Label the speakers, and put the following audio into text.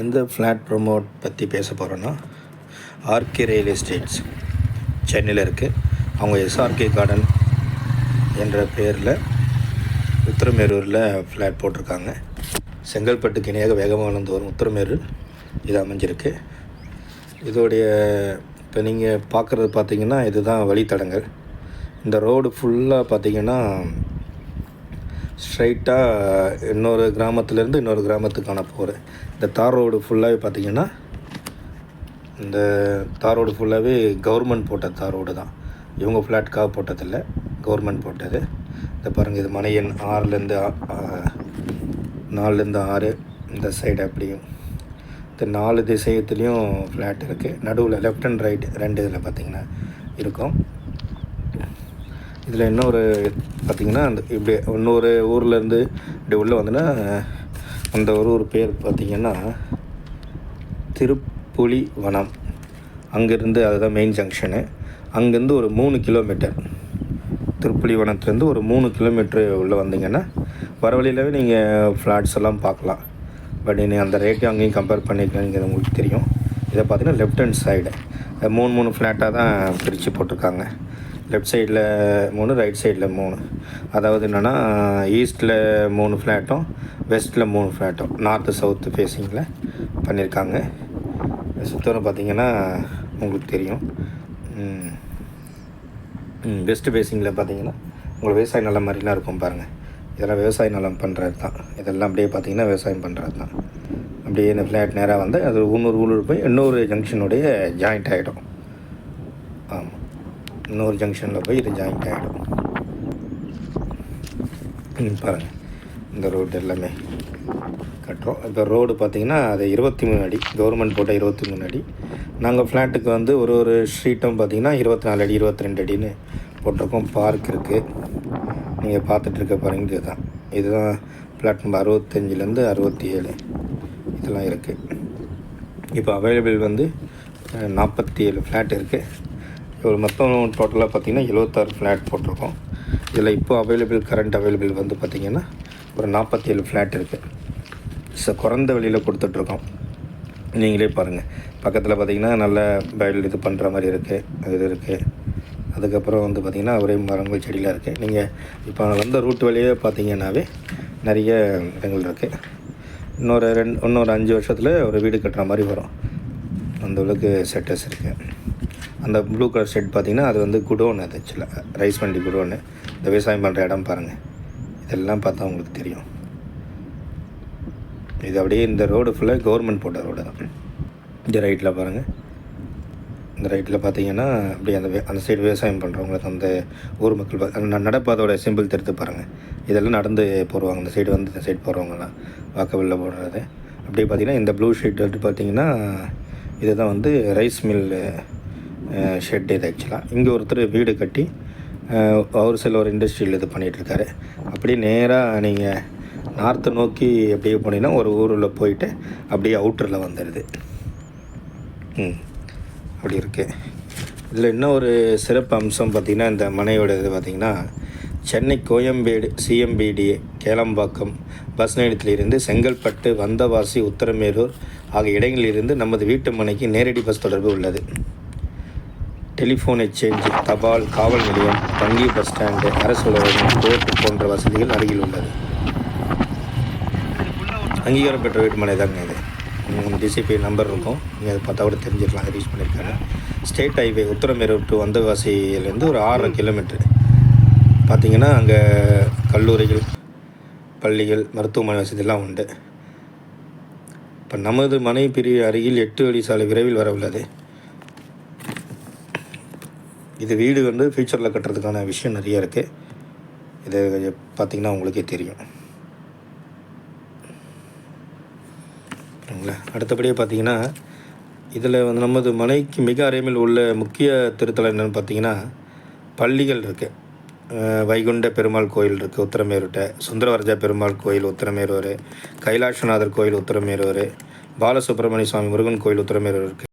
Speaker 1: எந்த flat promote பற்றி பேச போகிறோன்னா ஆர்கே ரியல் எஸ்டேட்ஸ் சென்னையில் இருக்குது அவங்க எஸ்ஆர்கே கார்டன் என்ற பேரில் உத்திரமேரூரில் ஃப்ளாட் போட்டிருக்காங்க. செங்கல்பட்டுக்கு இணையாக வேகமாக வளர்ந்து வரும் உத்திரமேரூர் இது அமைஞ்சிருக்கு. இதோடைய இப்போ நீங்கள் பார்க்குறது பார்த்தீங்கன்னா இதுதான் வழித்தடங்கள். இந்த ரோடு ஃபுல்லாக பார்த்தீங்கன்னா ஸ்ட்ரைட்டாக இன்னொரு கிராமத்துலேருந்து இன்னொரு கிராமத்துக்கான போகிறேன் இந்த தார் ரோடு ஃபுல்லாகவே பார்த்தீங்கன்னா இந்த தார் ரோடு ஃபுல்லாகவே கவர்மெண்ட் போட்ட தார் ரோடு தான். இவங்க ஃப்ளாட்காக போட்டதில்லை கவர்மெண்ட் போட்டது. இந்த பாருங்கள் இது மனையன் ஆறுலேருந்து நாலுலேருந்து ஆறு இந்த சைடு அப்படியும். இந்த நாலு திசையத்துலேயும் ஃப்ளாட் இருக்குது நடுவில் லெஃப்ட் அண்ட் ரைட் ரெண்டு இதில் பார்த்தீங்கன்னா இருக்கும். இதில் இன்னொரு பார்த்திங்கன்னா அந்த இப்படி இன்னொரு ஊர்லேருந்து இப்படி உள்ளே வந்தோன்னா அந்த ஒரு ஊர் பேர் பார்த்திங்கன்னா திருப்புலி வனம். அங்கேருந்து அதுதான் மெயின் ஜங்ஷனு அங்கேருந்து ஒரு மூணு கிலோமீட்டர் திருப்புலி வனத்துலேருந்து ஒரு மூணு கிலோமீட்ரு உள்ளே வந்தீங்கன்னா வர வழியிலவே நீங்கள் ஃப்ளாட்ஸ் எல்லாம் பார்க்கலாம். பட் நீ அந்த ரேட்டையும் அங்கேயும் கம்பேர் பண்ணிக்கலாங்கிறது உங்களுக்கு தெரியும். இதை பார்த்தீங்கன்னா லெஃப்ட் ஹேண்ட் சைடு மூணு மூணு ஃப்ளாட்டாக தான் பிரித்து போட்டிருக்காங்க. லெஃப்ட் சைடில் மூணு ரைட் சைடில் மூணு. அதாவது என்னென்னா ஈஸ்ட்டில் மூணு ஃப்ளாட்டும் வெஸ்ட்டில் மூணு ஃப்ளாட்டும் நார்த்து சவுத்து ஃபேஸிங்கில் பண்ணியிருக்காங்க சுத்தரம் பார்த்தீங்கன்னா உங்களுக்கு தெரியும். வெஸ்ட்டு ஃபேஸிங்கில் பார்த்தீங்கன்னா உங்களுக்கு விவசாய நிலம் மாதிரிலாம் இருக்கும் பாருங்கள் இதெல்லாம் விவசாய நிலம் பண்ணுறது தான். இதெல்லாம் அப்படியே பார்த்தீங்கன்னா விவசாயம் பண்ணுறது தான். அப்படியே இந்த ஃப்ளாட் நேராக வந்து அது இன்னொரு ஊழல் போய் இன்னொரு ஜங்ஷனுடைய ஜாயிண்ட் ஆகிடும் ஆமாம் இன்னொரு ஜங்ஷனில் போய் இது ஜாயிண்ட் ஆகிடும் பாருங்கள் இந்த ரோடு எல்லாமே கட்டுறோம். இப்போ ரோடு பார்த்திங்கன்னா அது இருபத்தி மூணு அடி. கவர்மெண்ட் போட்ட இருபத்தி மூணு அடி. நாங்கள் ஃப்ளாட்டுக்கு வந்து ஒரு ஒரு ஸ்ட்ரீட்டும் பார்த்திங்கன்னா இருபத்தி நாலு அடி இருபத்தி ரெண்டு அடின்னு போட்டிருக்கோம். பார்க் இருக்குது நீங்கள் பார்த்துட்ருக்க பாருங்க இதுதான். இதுதான் ஃப்ளாட் நம்பர் அறுபத்தஞ்சிலேருந்து அறுபத்தி ஏழு. இதெல்லாம் இருக்குது இப்போ அவைலபிள் வந்து நாற்பத்தி ஏழு ஃப்ளாட் இருக்குது இப்போ மொத்தம் டோட்டலாக பார்த்திங்கன்னா எழுபத்தாறு ஃப்ளாட் போட்டிருக்கோம். இதில் இப்போ அவைலபிள் கரண்ட் அவைலபிள் வந்து பார்த்திங்கன்னா ஒரு நாற்பத்தி ஏழு ஃப்ளாட் இருக்குது ஸோ குறைந்த விலையில் கொடுத்துட்ருக்கோம். நீங்களே பாருங்கள் பக்கத்தில் பார்த்திங்கன்னா நல்ல பயில் இது பண்ணுற மாதிரி இருக்குது இது இருக்குது அதுக்கப்புறம் வந்து பார்த்திங்கன்னா ஒரே மரங்கள் செடியெலாம் இருக்குது நீங்கள் இப்போ வந்த ரூட் வழியே பார்த்தீங்கன்னாவே நிறைய இடங்கள் இருக்குது இன்னொரு ரெண்டு இன்னொரு அஞ்சு வருஷத்தில் ஒரு வீடு கட்டுற மாதிரி வரும். அந்த அளவுக்கு செட்டஸ் இருக்குது அந்த ப்ளூ கலர் ஷெட் பார்த்திங்கன்னா அது வந்து குடோன் அது ஆக்சுவலாக ரைஸ் வண்டி குடோனு. இந்த விவசாயம் பண்ணுற இடம் பாருங்கள் இதெல்லாம் பார்த்தா உங்களுக்கு தெரியும். இது அப்படியே இந்த ரோடு ஃபுல்லாக கவர்மெண்ட் போட்ட ரோடு தான் இந்த ரைட்டில் பாருங்கள் இந்த ரைட்டில் பார்த்தீங்கன்னா அப்படியே அந்த அந்த சைடு விவசாயம் பண்ணுறவங்களுக்கு அந்த ஊர் மக்கள் அந்த ந- நடப்பாதோட சிம்பிள் திருத்து பாருங்கள் இதெல்லாம் நடந்து போடுவாங்க. இந்த சைடு வந்து இந்த சைடு போகிறவங்கலாம் வாக்கவில்லை போடுறது. அப்படியே பார்த்தீங்கன்னா இந்த ப்ளூ ஷீட் வந்து பார்த்தீங்கன்னா இதுதான் வந்து ரைஸ் மில்லு ஷெட் இது ஆக்சுவலாக இங்கே ஒருத்தர் வீடு கட்டி அவர் சில ஒரு இண்டஸ்ட்ரியில் இது பண்ணிகிட்ருக்காரு அப்படியே நேராக நீங்கள் நார்த்தை நோக்கி அப்படியே போனீங்கன்னா ஒரு ஊரில் போயிட்டு அப்படியே அவுட்டரில் வந்துடுது ம். அப்படி இருக்குது இதில் இன்னும் ஒரு சிறப்பு அம்சம் பார்த்திங்கன்னா இந்த மனையோட இது பார்த்திங்கன்னா சென்னை கோயம்பேடு சிஎம்பிடி கேளம்பாக்கம் பஸ் நிலையத்திலிருந்து செங்கல்பட்டு வந்தவாசி உத்தரமேரூர் ஆகிய இடங்களிலிருந்து நமது வீட்டு மனைக்கு நேரடி பஸ் தொடர்பு உள்ளது. டெலிஃபோன் எக்ஸ்சேஞ்ச் தபால் காவல் நிலையம் வங்கி பஸ் ஸ்டாண்டு அரசு அலுவலகம் கோர்ட் போன்ற வசதிகள் அருகில் உள்ளது. அங்கீகாரம் பெற்ற வீட்டுமனை தாங்க இது. டிசிபி நம்பர் இருக்கும். நீங்கள் அதை பார்த்தா கூட தெரிஞ்சுக்கலாம் ரீச் பண்ணியிருக்காங்க. ஸ்டேட் ஹைவே உத்தரமேரூர் டு வந்தவாசியிலேருந்து ஒரு ஆறரை கிலோமீட்டர் பார்த்தீங்கன்னா அங்கே கல்லூரிகள் பள்ளிகள் மருத்துவமனை வசதியெல்லாம் உண்டு. இப்போ நமது மனை பிரிவு அருகில் எட்டு வழி சாலை விரைவில் வர உள்ளது. இது வீடு வந்து ஃப்யூச்சரில் கட்டுறதுக்கான விஷயம் நிறைய இருக்குது இது பார்த்திங்கன்னா உங்களுக்கே தெரியும். சரிங்களா? அடுத்தபடியாக பார்த்தீங்கன்னா இதில் வந்து நமது மனைக்கு மிக அருகில் உள்ள முக்கிய திருத்தலம் என்னென்னு பார்த்தீங்கன்னா பள்ளிகள் இருக்குது வைகுண்ட பெருமாள் கோயில் இருக்குது உத்தரமேரூட்ட சுந்தரவரஜா பெருமாள் கோயில் உத்தரமேரூர். கைலாசநாதர் கோயில் உத்தரமேரூர். பாலசுப்ரமணிய சுவாமி முருகன் கோயில் உத்தரமேரூர் இருக்குது